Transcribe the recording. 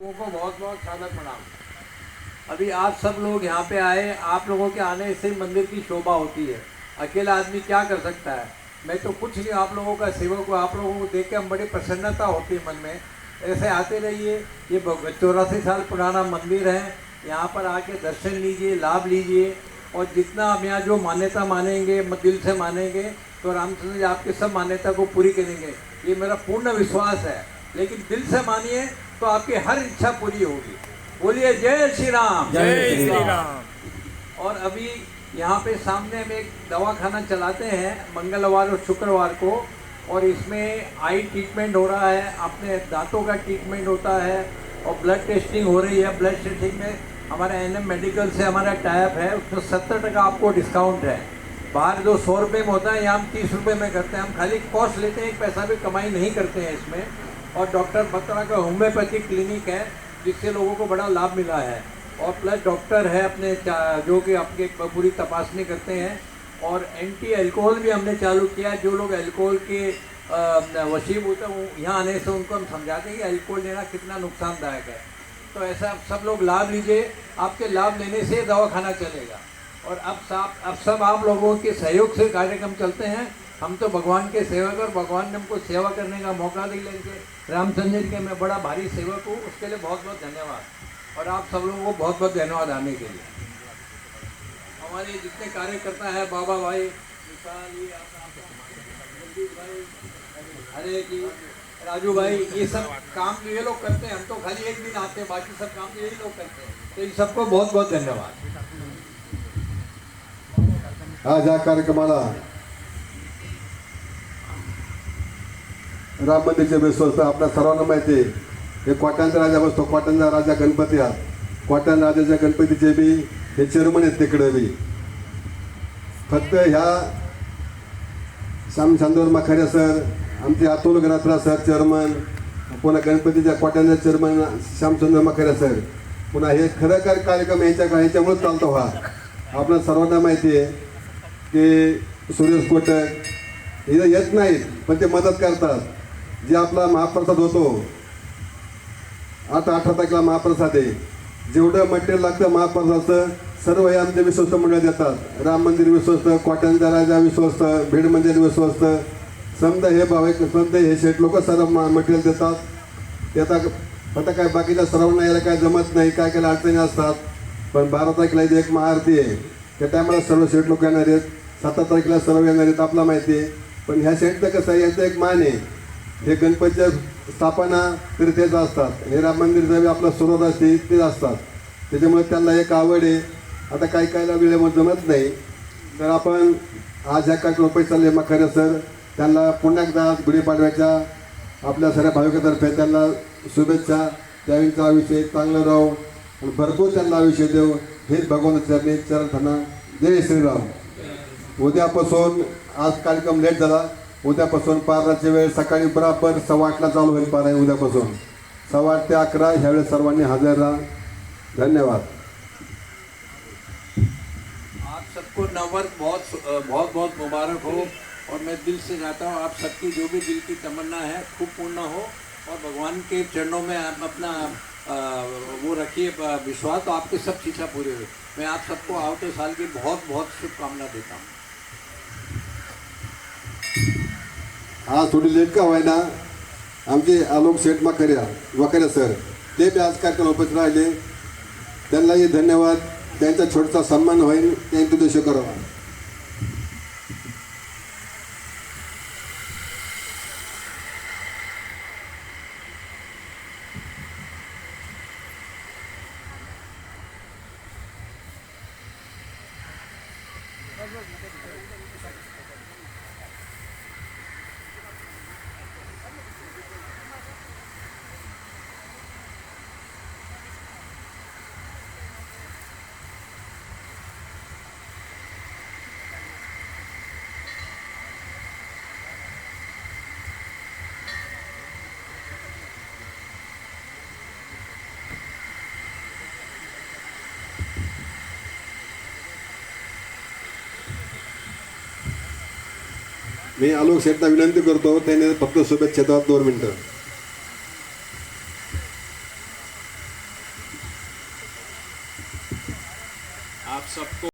लोगों को बहुत बहुत सादर प्रणाम। अभी आप सब लोग यहाँ पे आए, आप लोगों के आने से मंदिर की शोभा होती है। अकेला आदमी क्या कर सकता है? मैं तो कुछ नहीं, आप लोगों का सेवक हूँ, आप लोगों को देख के हम बड़ी प्रसन्नता होती है मन में। ऐसे आते रहिए, ये चौरासी साल पुराना मंदिर है। यहाँ पर आके दर्शन लीजिए, लाभ लीजिए, और जितना हम यहाँ जो मान्यता मानेंगे दिल से मानेंगे तो रामचंद्र जी आपके सब मान्यता को पूरी करेंगे। ये मेरा पूर्ण विश्वास है। लेकिन दिल से मानिए तो आपकी हर इच्छा पूरी होगी। बोलिए जय श्री राम जय श्री राम और अभी यहाँ पे सामने हम एक दवाखाना चलाते हैं मंगलवार और शुक्रवार को और इसमें आई ट्रीटमेंट हो रहा है अपने दांतों का ट्रीटमेंट होता है और ब्लड टेस्टिंग हो रही है ब्लड टेस्टिंग में हमारा एन एम मेडिकल से हमारा टाइप है उसमें सत्तर टका आपको डिस्काउंट है। बाहर जो सौ रुपये में होता है यहाँ हम तीस रुपये में करते हैं हम खाली कॉस्ट लेते हैं एक पैसा भी कमाई नहीं करते हैं इसमें। और डॉक्टर बत्रा का होम्योपैथी क्लिनिक है, जिससे लोगों को बड़ा लाभ मिला है। और प्लस डॉक्टर है अपने जो कि आपके पूरी तपासनी करते हैं। और एंटी अल्कोहल भी हमने चालू किया, जो लोग अल्कोहल के वसीब होते हैं यहाँ आने से उनको हम समझाते हैं कि अल्कोहल लेना कितना नुकसानदायक है। तो ऐसा आप सब लोग लाभ लीजिए, आपके लाभ लेने से दवा खाना चलेगा। और अब सब अब सब आप लोगों के सहयोग से कार्यक्रम चलते हैं। हम तो भगवान के सेवक और भगवान ने हमको सेवा करने का मौका लेके रामचंद्र के मैं बड़ा भारी सेवक हूँ, उसके लिए बहुत बहुत धन्यवाद। और आप सब लोगों को बहुत बहुत धन्यवाद आने के लिए। हमारे जितने कार्यकर्ता है, बाबा भाई हरे जी राजू भाई, ये सब काम तो ये लोग करते हैं, हम तो खाली एक दिन आते हैं, बाकी सब काम तो यही लोग करते हैं। तो इन सबको बहुत बहुत धन्यवाद। आज या कार्यक्रमाला राम मंदिरचे विश्वस्त आपल्या सर्वांना माहिती आहे. हे कोट्यांचा राजा बसतो कोट्यांचा राजा गणपती हा. क्वाट्यान राजाच्या गणपतीचे बी हे चेअरमन आहेत तिकडे बी. फक्त ह्या श्याम चांदोर माखाऱ्या सर आमचे अतुल गरात्रा सर चेअरमन पुन्हा गणपतीच्या कोट्यांचा चेअरमन श्यामचंद्र माखाऱ्या सर. पुन्हा हे खरं काय कार्यक्रम ह्याच्या ह्याच्यामुळेच चालतो हा. आपल्या सर्वांना माहिती आहे की सुरेश कोटक इथं येत नाहीत पण ते मदत करतात. जे आपला महाप्रसाद होतो आता अठरा तारखेला महाप्रसाद आहे. जेवढं मटेरियल लागतं महाप्रसादाचं सर्व हे आमचे विश्वस्त मंडळ देतात. राम मंदिर विश्वस्त कॉटनचा राजा विश्वस्त भीड मंदिर विश्वस्त. समद हे भाविक समद हे शेठ लोक सर्व मटेरियल देतात. त्याचा आता काय बाकीच्या सर्वांना यायला काय जमत नाही काय काय अडचणी असतात. पण बारा तारखेला एक महाआरती आहे. त्या टायमाला सर्व शेठ लोक येणार आहेत. सतरा तारखेला सर्व येणार आहेत आपला माहिती आहे. पण ह्या शेठचं कसं आहे यांचं एक मान आहे. हे गणपतीच्या स्थापना तर तेच असतात. हे राम मंदिर जरी आपला सुरुवात असते तेच असतात. त्याच्यामुळे त्यांना एक आवड आहे. आता काही काहीला वेळेमध्ये जमत नाही. तर आपण आज ह्या काही रुपये चालले मग खरं सर. त्यांना पुन्हा एकदा गुढीपाडव्याच्या आपल्या सगळ्या भाविकातर्फे त्यांना शुभेच्छा. त्यावेळीचा आयुष्य चांगलं राहो. आणि भरपूर त्यांना आयुष्य देऊ. हेच भगवान चरणी चरण जय श्रीराम. उद्यापासून आज कार्यक्रम लेट झाला. उद्यापासून पाराची वेळ सकाळी बराबर सव्वा आठला चालू होईल पारा उद्यापासून. सव्वा आठ ते अकरा ह्यावेळेस सर्वांनी हजर राहा. धन्यवाद. आप सबको नववर्ष बहुत बहुत बहुत मुबारक हो और मैं दिल से चाहता हूँ आप सबकी जो भी दिल की तमन्ना है खूब पूर्ण हो और भगवान के चरणों में आप अपना अ, वो रखिए विश्वास तो आपके सब चीज़ें पूरी हुई मैं आप सबको आवते साल की बहुत बहुत शुभकामना देता हूँ। आज थोडी लेट का व्हायना आमचे आलोक शेठ माकर्या वाकऱ्या सर ते बी आज कार्यक्रम उपस्थित राहिले. त्यांनाही धन्यवाद. त्यांचा छोटासा सन्मान होईल त्यांनी उद्देश करावा. मी आलोक शेटला विनंती करतो त्याने फक्त शुभेच्छा देतात दोन मिनटं. आप सबको